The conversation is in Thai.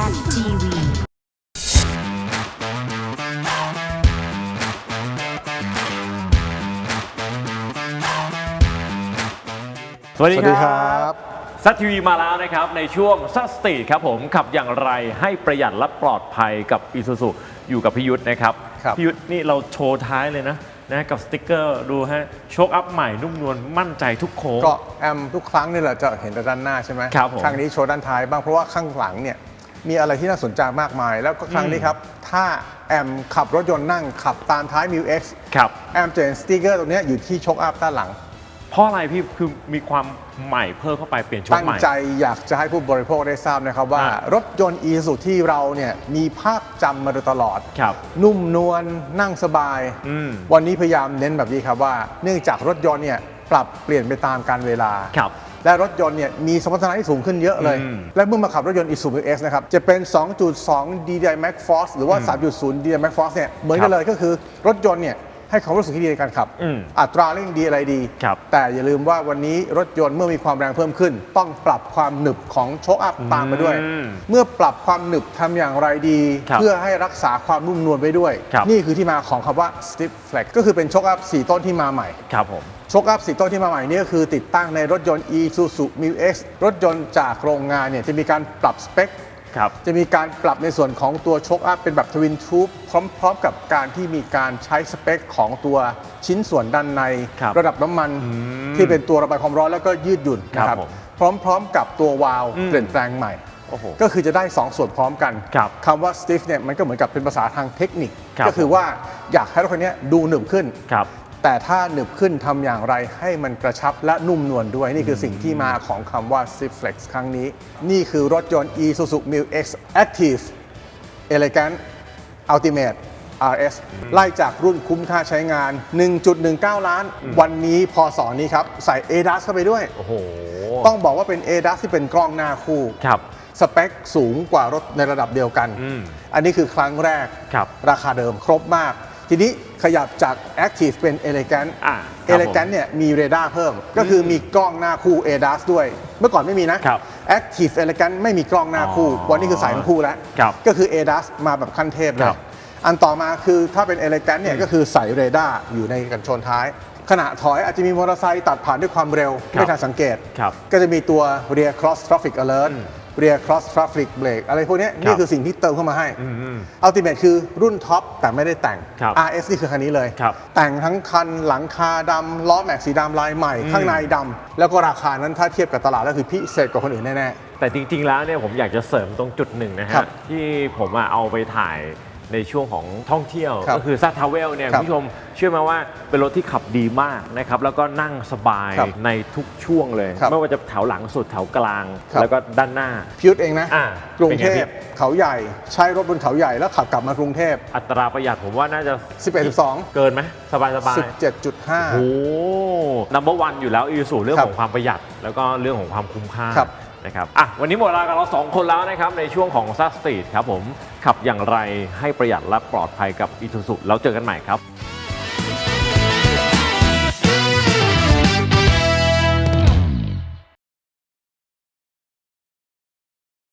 ZTV สวัสดีสวัสดีคครัรับบซัตทีวีมาแล้วนะครับ ในช่วงซัสตีครับผมขับอย่างไรให้ประหยัดและปลอดภัยกับอีซูซูอยู่กับพี่ยุทธนะครับครับพี่ยุทธนี่เราโชว์ท้ายเลยนะนะกับสติกเกอร์ดูฮะโชคอัพใหม่นุ่มนวลมั่นใจทุกโค้ง ก็แอมทุกครั้งนี่แหละจะเห็นแต่ด้านหน้าใช่ไหมครับผม ครั้งนี้โชว์ด้านท้ายบ้างเพราะว่าข้างหลังเนี่ย มีอะไรที่น่าสนใจมากมาย แล้วก็ครั้งนี้ครับ ถ้าแอมขับรถยนต์นั่งขับตามท้าย m ิว X ครับ แอมจะเห็นสติกเกอร์ตรงเนี้ยอยู่ที่โชคอัพด้านหลัง เพราะอะไรพี่คือมีความใหม่เพิ่มเข้าไปเปลี่ยนโชคตั้งใหม่ ใจอยากจะให้ผู้บริโภคได้ทราบนะครับว่า อะรถยนต์อีสุที่เราเนี่ยมีภาพจำมาโดยตลอด ครับนุ่มนวลนั่งสบาย อืม วันนี้พยายามเน้นแบบนี้ครับว่า เนื่องจากรถยนต์เนี่ย ปรับเปลี่ยนไปตามการเวลา ครับ และรถยนต์เนี่ยมีสมรรถนะที่สูงขึ้นเยอะเลย อืมและเมื่อมาขับรถยนต์ Isuzu X นะครับ จะเป็น 2.2 DDI Max Force หรือว่า 3.0 DDI Max Force เนี่ยเหมือนกันเลยก็คือรถยนต์เนี่ยให้ความรู้สึกที่ดีในการขับ อืมอัตราเร่งดีอะไรดี ครับแต่อย่าลืมว่าวันนี้รถยนต์เมื่อมีความแรงเพิ่มขึ้น ต้องปรับความหนึบของโชคอัพตามไปด้วย อืมเมื่อปรับความหนึบทำอย่างไรดี ครับเพื่อให้รักษาความนุ่มนวลไว้ด้วย ครับ นี่คือที่มาของคำว่า Stiff Flex ก็คือเป็นโชคอัพ4ต้นที่มาใหม่ ครับผม โชคอัพสีต้นที่มาใหม่นี่ก็คือติดตั้งในรถยนต์ Isuzu Mu X รถยนต์จากโรงงานเนี่ยจะมีการปรับสเปคครับจะมีการปรับในส่วนของตัวโชคอัพเป็นแบบทวินทูบพร้อม ๆ กับการที่มีการใช้สเปคของตัวชิ้นส่วนด้านในครับระดับน้ำมันที่เป็นตัวระบายความร้อนแล้วก็ยืดหยุ่นครับนะครับผมพร้อม ๆ กับตัววาล์วอืมเปลี่ยนแปลงใหม่โอ้โหก็คือจะได้ 2 ส่วนพร้อมกันครับคำว่า stiff เนี่ยมันก็เหมือนกับเป็นภาษาทางเทคนิคครับก็คือว่าอยากให้รถคันนี้ดูหนึบขึ้นครับ แต่ถ้าหนึบขึ้นทำอย่างไรให้มันกระชับและนุ่มนวลด้วย นี่คือสิ่งที่มาของคำว่า s i f l e x ครั้งนี้ นี่คือรถยนต์ Isuzu Mu X Active Elegant Ultimate RS ไล่จากรุ่นคุ้มค่าใช้งาน 1.19 ล้าน วันนี้พอสอนี้ครับ ใส่ ADAS เข้าไปด้วย โอ้โห ต้องบอกว่าเป็น ADAS ที่เป็นกล้องหน้าคู่ครับสเปคสูงกว่ารถในระดับเดียวกันอืมอันนี้คือครั้งแรกครับราคาเดิมครบมาก ทีนี้ขยับจาก Active เป็น Elegant อ่าครับ Elegant เนี่ยมีเรดาร์เพิ่ม ก็คือมีกล้องหน้าคู่ ADAS ด้วย เมื่อก่อนไม่มีนะ ครับ Active Elegant ไม่มีกล้องหน้าคู่อ๋อวันนี้คือสายทั้งคู่แล้ว ครับก็คือ ADAS มาแบบขั้นเทพเลคยรับอันต่อมาคือถ้าเป็น Elegant เนี่ยก็คือใส่เรดาร์อยู่ในกันชนท้าย ขณะถอยอาจจะมีมอเตอร์ไซค์ตัดผ่านด้วยความเร็วไม่ทันสังเกต ครับก็จะมีตัว rear cross traffic alert rear cross traffic brake อะไรพวกเนี้ยนี่คือสิ่งที่เติมเข้ามาให้ Ultimate คือรุ่นท็อปแต่ไม่ได้แต่งครับ RS นี่คือคันนี้เลยครับแต่งทั้งคันหลังคาดำล้อแม็กสีดำลายใหม่ ข้างในดำแล้วก็ราคานั้นถ้าเทียบกับตลาดแล้วคือพิเศษกว่าคนอื่นแน่แต่จริงๆแล้วเนี่ยผมอยากจะเสริมตรงจุดหนึ่งนะครัฮะบที่ผมอะเอาไปถ่าย ในช่วงของท่องเที่ยว ครับก็คือซาทาเวลเนี่ยครัคุบณผู้ชมเชื่อไหมว่าเป็นรถที่ขับดีมากนะครับแล้วก็นั่งสบายครับในทุกช่วงเลย ครับไม่ว่าจะแถวหลังสุดแถวกลาง ครับ แล้วก็ด้านหน้าๆพิยุทธเองนะ อ่ากรุงเป็นเทไงพี่ พเขาใหญ่ ใช้รถบนเขาใหญ่แล้วขับกลับมากรุงเทพ อัตราประหยัดผมว่าน่าจะ11 12 เกินไหมสบายสบาย17.5โอ้นัมเบอร์วันอยู่แล้วอีสูเรื่องครับของความประหยัด แล้วก็เรื่องของความคุ้มค่าครับ นะครับอะวันนี้หมดเวลากับเราสองคนแล้วนะครับ ในช่วงของซัสตีดครับผมขับอย่างไรให้ประหยัดและปลอดภัยกับอี u ู u แล้วเจอกันใหม่ครับ